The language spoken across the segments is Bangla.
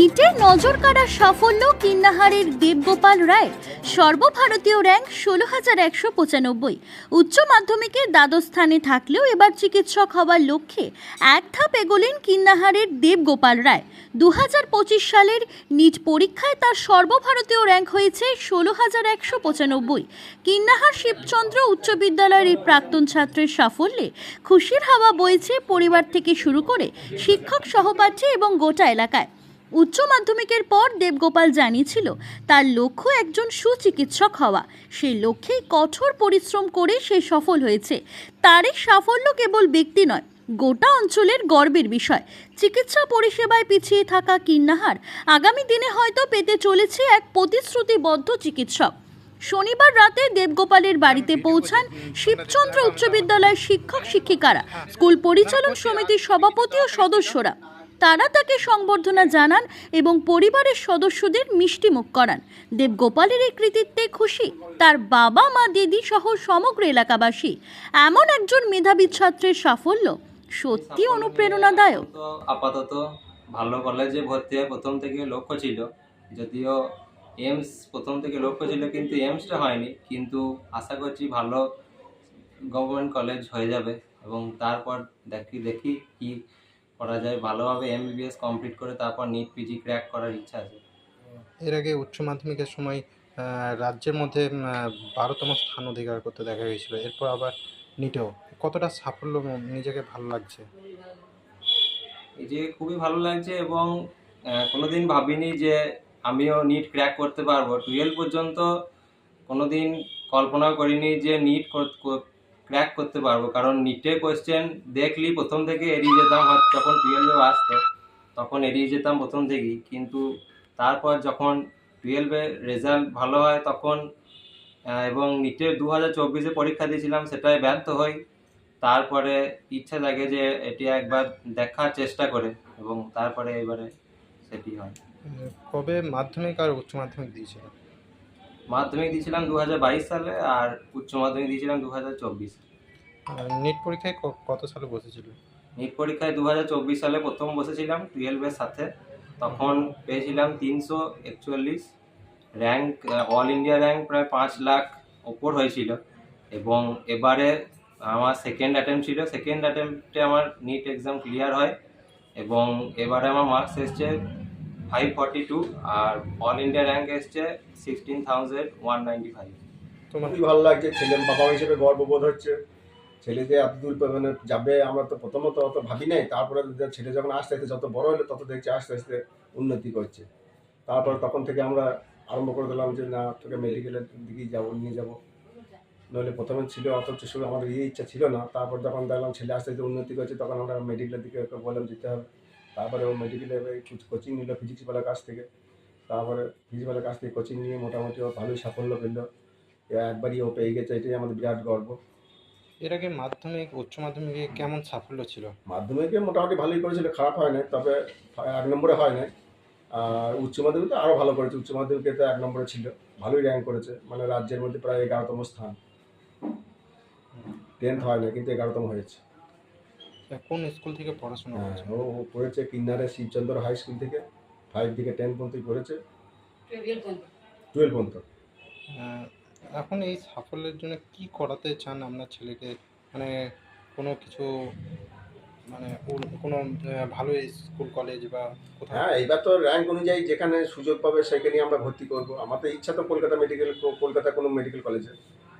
নিটে নজর কাড়া সাফল্য কিন্নাহারের দেবগোপাল রায় সর্বভারতীয় র্যাঙ্ক ষোলো হাজার একশো পঁচানব্বই। উচ্চ মাধ্যমিকের দ্বাদশ স্থানে থাকলেও এবার চিকিৎসক হওয়ার লক্ষ্যে এক ধাপ এগোলেন কিন্নাহারের দেবগোপাল রায়। দু হাজার পঁচিশ সালের নিট পরীক্ষায় তার সর্বভারতীয় র্যাঙ্ক হয়েছে ষোলো হাজার একশো পঁচানব্বই। কিন্নাহার শিবচন্দ্র উচ্চ বিদ্যালয়ের এই প্রাক্তন ছাত্রের সাফল্যে খুশির হাওয়া বইছে পরিবার থেকে শুরু করে শিক্ষক সহপাঠী এবং গোটা এলাকায়। উচ্চ মাধ্যমিকের পর দেবগোপাল জানিয়েছিল, তার লক্ষ্য একজন সুচিকিৎসক হওয়া। সেই লক্ষ্যেই কঠোর পরিশ্রম করে সে সফল হয়েছে। তার এই সাফল্য কেবল ব্যক্তি নয়, গোটা অঞ্চলের গর্বের বিষয়। চিকিৎসা পরিষেবায় পিছিয়ে থাকা কিন্নাহার আগামী দিনে হয়তো পেতে চলেছে এক প্রতিশ্রুতিবদ্ধ চিকিৎসক। শনিবার রাতে দেবগোপালের বাড়িতে পৌঁছান শিবচন্দ্র উচ্চ বিদ্যালয়ের শিক্ষক শিক্ষিকারা স্কুল পরিচালন সমিতির সভাপতি ও সদস্যরা। তারা তাকে সংবর্ধনা জানান এবং পরিবারের সদস্যদের মিষ্টিমুখ করান। দেবগোপালের এই কৃতিত্বে খুশি তার বাবা মা দিদি সহ সমগ্র এলাকাবাসী। এমন একজন মেধাবী ছাত্রের সাফল্য সত্যি অনুপ্রেরণাদায়ক। আপাতত ভালো কলেজে ভর্তি হয় প্রথম থেকে লক্ষ্য ছিল। যদিও এমস প্রথম থেকে লক্ষ্য ছিল কিন্তু এমসটা হয়নি। কিন্তু আশা করছি ভালো গভর্নমেন্ট কলেজ হয়ে যাবে এবং তারপর দেখি দেখি কি করা যায় ভালোভাবে এমবিবিএস কমপ্লিট করে তারপর নিট পিজি ক্র্যাক করার ইচ্ছা আছে। এর আগে উচ্চ মাধ্যমিকের সময় রাজ্যের মধ্যে বারোতম স্থান অধিকার করতে দেখা হয়েছিল। এরপর আবার নিটেও কতটা সাফল্য নিজেকে ভালো লাগছে? এই যে খুবই ভালো লাগছে এবং কোনোদিন ভাবিনি যে আমিও নিট ক্র্যাক করতে পারব। টুয়েলভ পর্যন্ত কোনোদিন কল্পনা করিনি যে নিট ক্র্যাক করতে পারব। কারণ নিটের কোয়েশ্চেন দেখলি প্রথম থেকে এড়িয়ে যেতাম যখন টুয়েলভে আসতো, তখন এড়িয়ে যেতাম প্রথম থেকেই। কিন্তু তারপর যখন টুয়েলভে রেজাল্ট ভালো হয় তখন এবং নিটের দু হাজার চব্বিশে পরীক্ষা দিয়েছিলাম সেটায় ব্যর্থ হই। তারপরে ইচ্ছা লাগে যে এটি একবার দেখার চেষ্টা করে, এবং তারপরে এবারে সেটি হয়। কবে মাধ্যমিক আর উচ্চ মাধ্যমিক দিয়েছিল মাধ্যমিক দিয়েছিলাম দু হাজার বাইশ সালে আর উচ্চ মাধ্যমিক দিয়েছিলাম দু হাজার চব্বিশ নিট পরীক্ষায় কত সালে বসেছিল? নিট পরীক্ষায় দু হাজার চব্বিশ সালে প্রথম বসেছিলাম টুয়েলভের সাথে। তখন পেয়েছিলাম তিনশো একচল্লিশ। র্যাঙ্ক অল ইন্ডিয়া র্যাঙ্ক প্রায় পাঁচ লাখ ওপর হয়েছিল। এবং এবারে আমার সেকেন্ড অ্যাটেম্প ছিল। সেকেন্ড অ্যাটেম্পটে আমার নিট এক্সাম ক্লিয়ার হয়। এবং এবারে আমার মার্কস এসছে ফাইভ ফর্টি টু আর অল ইন্ডিয়া র্যাঙ্ক এসছে sixteen thousand one ninety five তোমার খুবই ভালো লাগছে ছেলে বাবা হিসেবে গর্ববোধ হচ্ছে। ছেলে যে এত দূর মানে যাবে আমরা তো প্রথমত অত ভাবি নাই তারপরে ছেলে যখন আস্তে আস্তে যত বড় হলো তত দেখছি আস্তে আস্তে উন্নতি করছে। তারপর তখন থেকে আমরা আরম্ভ করে দিলাম যে না তোকে মেডিকেলের দিকেই যাব নিয়ে যাব। নইলে প্রথমে ছিল অথচ শুধু আমাদের এই ইচ্ছা ছিল না। তারপর যখন দেখলাম ছেলে আস্তে আস্তে উন্নতি করছে তখন আমরা মেডিকেলের দিকে ওকে বললাম যেতে হবে। তারপরে ও মেডিকেলে কোচিং নিল ফিজিক্স বালার কাছ থেকে। তারপরে ফিজিক্স বালার কাছ থেকে কোচিং নিয়ে মোটামুটি ও ভালোই সাফল্য পেল। একবারই ও পেয়ে গেছে এটাই আমাদের বিরাট গর্ব। এর আগে মাধ্যমিক উচ্চ মাধ্যমিকে কেমন সাফল্য ছিল? মাধ্যমিকে মোটামুটি ভালোই করেছিল খারাপ হয় নাই তবে এক নম্বরে হয় নাই। আর উচ্চ মাধ্যমিকে আরও ভালো করেছে উচ্চ মাধ্যমিকে তো এক নম্বরে ছিল ভালোই র্যাঙ্ক করেছে। মানে রাজ্যের মধ্যে প্রায় এগারোতম স্থান। টেন্থ হয় না কিন্তু এগারোতম হয়েছে। কোন স্কুল থেকে পড়াশোনা হ্যাঁ করেছে ও ও পড়েছে কিন্নারে শিবচন্দ্র হাই স্কুল থেকে ফাইভ থেকে টেন পর্যন্তই পড়েছে। টুয়েলভ পর্যন্ত। আহ, এখন এই সাফল্যের জন্য কি করাতে চান আপনার ছেলেকে? মানে কোনো কিছু মানে কোনো ভালো স্কুল কলেজ বা কোথাও? হ্যাঁ এইবার তো র্যাঙ্ক অনুযায়ী যেখানে সুযোগ পাবে সেখানেই আমরা ভর্তি করব। আমার তো ইচ্ছা তো কলকাতা মেডিকেল কলকাতা কোনো মেডিকেল কলেজে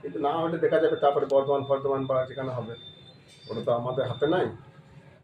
কিন্তু না হলে দেখা যাবে তারপরে বর্ধমান ফর্ধমান বা যেখানে হবে। ওটা তো আমাদের হাতে নাই